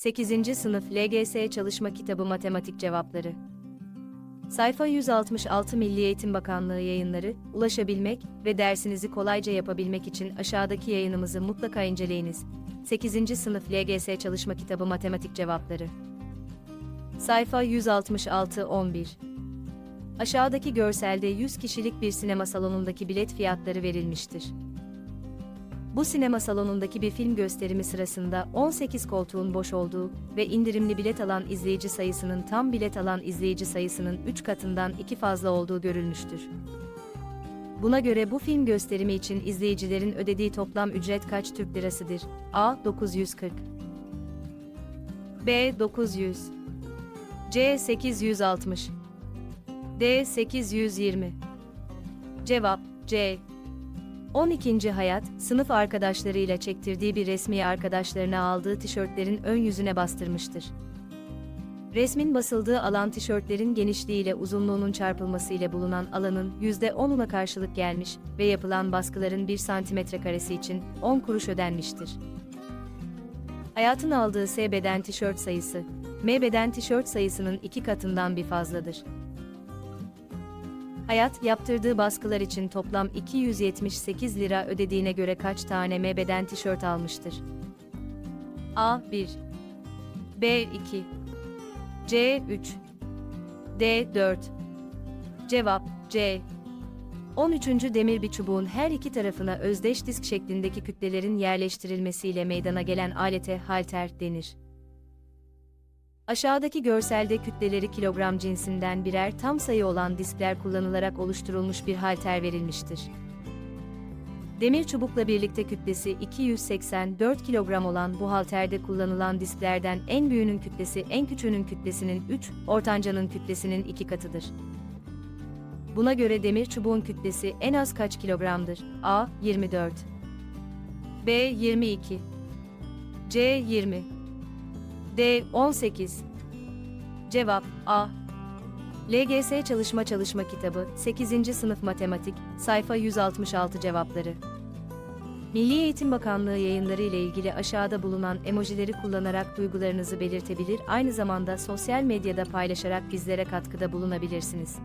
8. Sınıf LGS Çalışma Kitabı Matematik Cevapları Sayfa 166 Milli Eğitim Bakanlığı yayınları, ulaşabilmek ve dersinizi kolayca yapabilmek için aşağıdaki yayınımızı mutlaka inceleyiniz. 8. Sınıf LGS Çalışma Kitabı Matematik Cevapları Sayfa 166-11 Aşağıdaki görselde 100 kişilik bir sinema salonundaki bilet fiyatları verilmiştir. Bu sinema salonundaki bir film gösterimi sırasında 18 koltuğun boş olduğu ve indirimli bilet alan izleyici sayısının tam bilet alan izleyici sayısının 3 katından 2 fazla olduğu görülmüştür. Buna göre bu film gösterimi için izleyicilerin ödediği toplam ücret kaç Türk lirasıdır? A. 940 B. 900 C. 860 D. 820 Cevap C. 12. Hayat, sınıf arkadaşlarıyla çektirdiği bir resmi arkadaşlarına aldığı tişörtlerin ön yüzüne bastırmıştır. Resmin basıldığı alan tişörtlerin genişliğiyle uzunluğunun çarpılması ile bulunan alanın %10'una karşılık gelmiş ve yapılan baskıların 1 santimetre karesi için 10 kuruş ödenmiştir. Hayatın aldığı S beden tişört sayısı, M beden tişört sayısının iki katından bir fazladır. Hayat, yaptırdığı baskılar için toplam 278 lira ödediğine göre kaç tane M tişört almıştır? A. 1 B. 2 C. 3 D. 4 Cevap C. 13. demir bir çubuğun her iki tarafına özdeş disk şeklindeki kütlelerin yerleştirilmesiyle meydana gelen alete halter denir. Aşağıdaki görselde kütleleri kilogram cinsinden birer tam sayı olan diskler kullanılarak oluşturulmuş bir halter verilmiştir. Demir çubukla birlikte kütlesi 284 kilogram olan bu halterde kullanılan disklerden en büyüğünün kütlesi en küçüğünün kütlesinin 3, ortancanın kütlesinin 2 katıdır. Buna göre demir çubuğun kütlesi en az kaç kilogramdır? A. 24 B. 22 C. 20 D. 18 Cevap A. LGS Çalışma Çalışma Kitabı 8. Sınıf Matematik Sayfa 166 Cevapları Milli Eğitim Bakanlığı yayınları ile ilgili aşağıda bulunan emojileri kullanarak duygularınızı belirtebilir, aynı zamanda sosyal medyada paylaşarak bizlere katkıda bulunabilirsiniz.